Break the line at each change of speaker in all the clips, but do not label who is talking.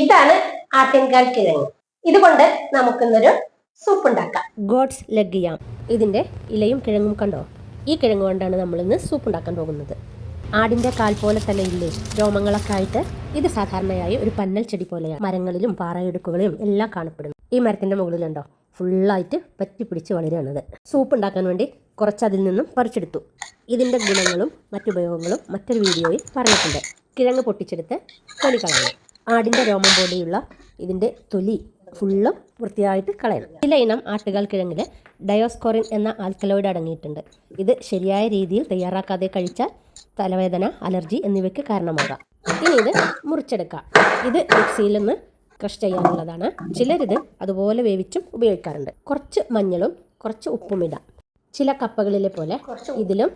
ഇതാണ് ആട്ടിൻകാൽ കിഴങ്ങ്. ഇതുകൊണ്ട് നമുക്കിന്നൊരു സൂപ്പ് ഉണ്ടാക്കാം
ഗോഡ്സ് ലെഗ് യാം ഇതിന്റെ ഇലയും കിഴങ്ങും കണ്ടോ? ഈ കിഴങ്ങ് കൊണ്ടാണ് നമ്മൾ ഇന്ന് സൂപ്പ് ഉണ്ടാക്കാൻ പോകുന്നത്. ആടിന്റെ കാൽ പോലെ തന്നെ ഇല്ലേ? രോമങ്ങളൊക്കെ ആയിട്ട് ഇത് സാധാരണയായി ഒരു പന്നൽ ചെടി പോലെയാണ് മരങ്ങളിലും പാറയിടുക്കുകളിലും എല്ലാം കാണപ്പെടുന്നു. ഈ മരത്തിന്റെ മുകളിലുണ്ടോ ഫുള്ളായിട്ട് പറ്റിപ്പിടിച്ച് വളരുകയാണത്. സൂപ്പ് ഉണ്ടാക്കാൻ വേണ്ടി കുറച്ച് അതിൽ നിന്നും പറിച്ചെടുത്തു. ഇതിന്റെ ഗുണങ്ങളും മറ്റുപയോഗങ്ങളും മറ്റൊരു വീഡിയോയിൽ പറഞ്ഞിട്ടുണ്ട്. കിഴങ്ങ് പൊട്ടിച്ചെടുത്ത് തൊലി കളയണം. ആടിന്റെ രോമം പോലെയുള്ള ഇതിന്റെ തൊലി ഫുള്ളും വൃത്തിയായിട്ട് കളയണം. ചില ഇനം ആട്ടുകാൽ കിഴങ്ങിൽ ഡയോസ്കോറിൻ എന്ന ആൽക്കലോയിഡ് അടങ്ങിയിട്ടുണ്ട്. ഇത് ശരിയായ രീതിയിൽ തയ്യാറാക്കാതെ കഴിച്ചാൽ തലവേദന അലർജി എന്നിവയ്ക്ക് കാരണമാകാം. ഇനി ഇത് മുറിച്ചെടുക്കാം. ഇത് മിക്സിയിൽ നിന്ന് ക്രഷ് ചെയ്യാനുള്ളതാണ്. ചിലരിത് അതുപോലെ വേവിച്ചും ഉപയോഗിക്കാറുണ്ട്. കുറച്ച് മഞ്ഞളും കുറച്ച് ഉപ്പും ഇടാം. ചില കപ്പകളിലെ പോലെ ഇതിലും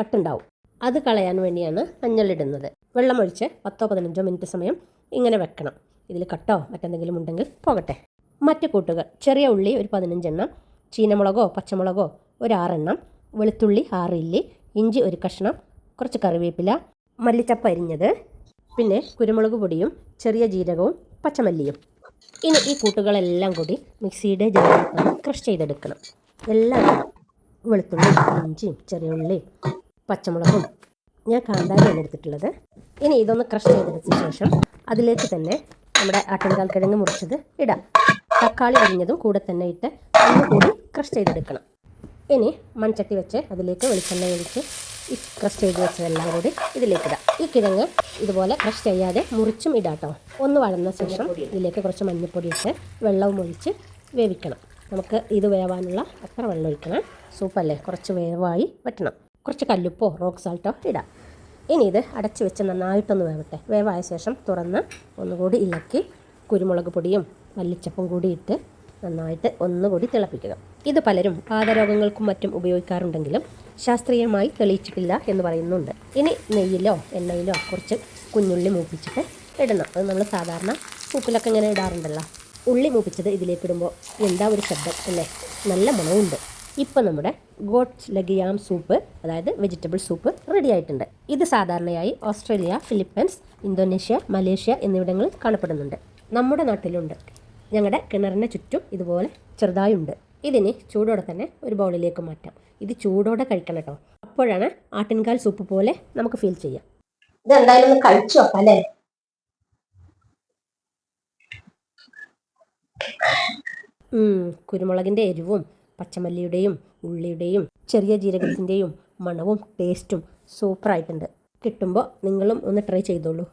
കട്ടുണ്ടാവും. അത് കളയാൻ വേണ്ടിയാണ് മഞ്ഞളിടുന്നത്. വെള്ളമൊഴിച്ച് പത്തോ പതിനഞ്ചോ മിനിറ്റ് സമയം ഇങ്ങനെ വെക്കണം. ഇതിൽ കട്ടോ മറ്റെന്തെങ്കിലും ഉണ്ടെങ്കിൽ പോകട്ടെ. മറ്റ് കൂട്ടുകൾ. ചെറിയ ഉള്ളി ഒരു പതിനഞ്ചെണ്ണം ചീനമുളകോ പച്ചമുളകോ ഒരു ആറെണ്ണം വെളുത്തുള്ളി ആറ് ഇല്ലി ഇഞ്ചി ഒരു കഷ്ണം കുറച്ച് കറിവേപ്പില മല്ലിച്ചപ്പ് അരിഞ്ഞത് പിന്നെ കുരുമുളക് പൊടിയും ചെറിയ ജീരകവും പച്ചമല്ലിയും. ഇനി ഈ കൂട്ടുകളെല്ലാം കൂടി മിക്സിയുടെ ജാറിൽ ക്രഷ് ചെയ്തെടുക്കണം. എല്ലാം വെളുത്തുള്ളി ഇഞ്ചിയും ചെറിയ ഉള്ളി പച്ചമുളകും. ഞാൻ കാന്താരിയാണ് എടുത്തിട്ടുള്ളത്. ഇനി ഇതൊന്ന് ക്രഷ് ചെയ്തെടുത്ത ശേഷം അതിലേക്ക് തന്നെ നമ്മുടെ ആട്ടിൻകാൽ കിഴങ്ങ് മുറിച്ചത് ഇടാം. തക്കാളി അരിഞ്ഞതും കൂടെ തന്നെ ഇട്ട് ഒന്ന് കൂടി ക്രഷ് ചെയ്തെടുക്കണം. ഇനി മൺചട്ടി വെച്ച് അതിലേക്ക് വെളിച്ചെണ്ണ ഒഴിച്ച് ഈ ക്രഷ് ചെയ്ത് വെച്ചതെല്ലാം കൂടി ഇതിലേക്ക് ഇടാം. ഈ കിഴങ്ങ് ഇതുപോലെ ക്രഷ് ചെയ്യാതെ മുറിച്ചും ഇടാട്ടോ ഒന്ന് വഴന്ന ശേഷം ഇതിലേക്ക് കുറച്ച് മഞ്ഞൾപ്പൊടി ഇട്ട് വെള്ളവും ഒഴിച്ച് വേവിക്കണം. നമുക്ക് ഇത് വേവാനുള്ള അത്ര വെള്ളം ഒഴിക്കണം. സൂപ്പല്ലേ കുറച്ച് വേവായി വറ്റണം. കുറച്ച് കല്ലുപ്പോ റോക്ക് സാൾട്ടോ ഇടാം. ഇനി ഇത് അടച്ചു വെച്ച് നന്നായിട്ടൊന്ന് വേവട്ടെ. വേവായ ശേഷം തുറന്ന് ഒന്നുകൂടി ഇളക്കി കുരുമുളക് പൊടിയും മല്ലിച്ചപ്പും കൂടി ഇട്ട് നന്നായിട്ട് ഒന്നുകൂടി തിളപ്പിക്കുക. ഇത് പലരും പാദരോഗങ്ങൾക്കും മറ്റും ഉപയോഗിക്കാറുണ്ടെങ്കിലും ശാസ്ത്രീയമായി തെളിയിച്ചിട്ടില്ല എന്ന് പറയുന്നുണ്ട്. ഇനി നെയ്യിലോ എണ്ണയിലോ കുറച്ച് കുഞ്ഞുള്ളി മൂപ്പിച്ചിട്ട് ഇടണം. അത് നമ്മൾ സാധാരണ സൂപ്പിലൊക്കെ ഇങ്ങനെ ഇടാറുണ്ടല്ലോ. ഉള്ളി മൂപ്പിച്ചത് ഇതിലേക്ക് ഇടുമ്പോൾ എന്താ ഒരു ശബ്ദം അല്ലേ? നല്ല മണവുമുണ്ട് ഇപ്പം നമ്മുടെ ഗോഡ്സ് ലഗിയാം സൂപ്പ് അതായത് വെജിറ്റബിൾ സൂപ്പ് റെഡി ആയിട്ടുണ്ട്. ഇത് സാധാരണയായി ഓസ്ട്രേലിയ ഫിലിപ്പൈൻസ് ഇന്തോനേഷ്യ മലേഷ്യ എന്നിവിടങ്ങളിൽ കാണപ്പെടുന്നുണ്ട്. നമ്മുടെ നാട്ടിലുണ്ട്. ഞങ്ങളുടെ കിണറിന് ചുറ്റും ഇതുപോലെ ചെറുതായുണ്ട്. ഇതിന് ചൂടോടെ തന്നെ ഒരു ബൗളിലേക്ക് മാറ്റാം. ഇത് ചൂടോടെ കഴിക്കണം കേട്ടോ. അപ്പോഴാണ് ആട്ടിൻകാൽ സൂപ്പ് പോലെ നമുക്ക് ഫീൽ ചെയ്യാം.
ഇത് എന്തായാലും ഒന്ന് കഴിച്ചു നോക്കാം അല്ലേ?
ഉം, കുരുമുളകിന്റെ എരിവും പച്ചമല്ലിയുടെയും ഉള്ളിയുടെയും ചെറിയ ജീരകത്തിന്റെയും മണവും ടേസ്റ്റും സൂപ്പറായിട്ടുണ്ട് കിട്ടുമ്പോൾ നിങ്ങളും ഒന്ന് ട്രൈ ചെയ്തോളൂ.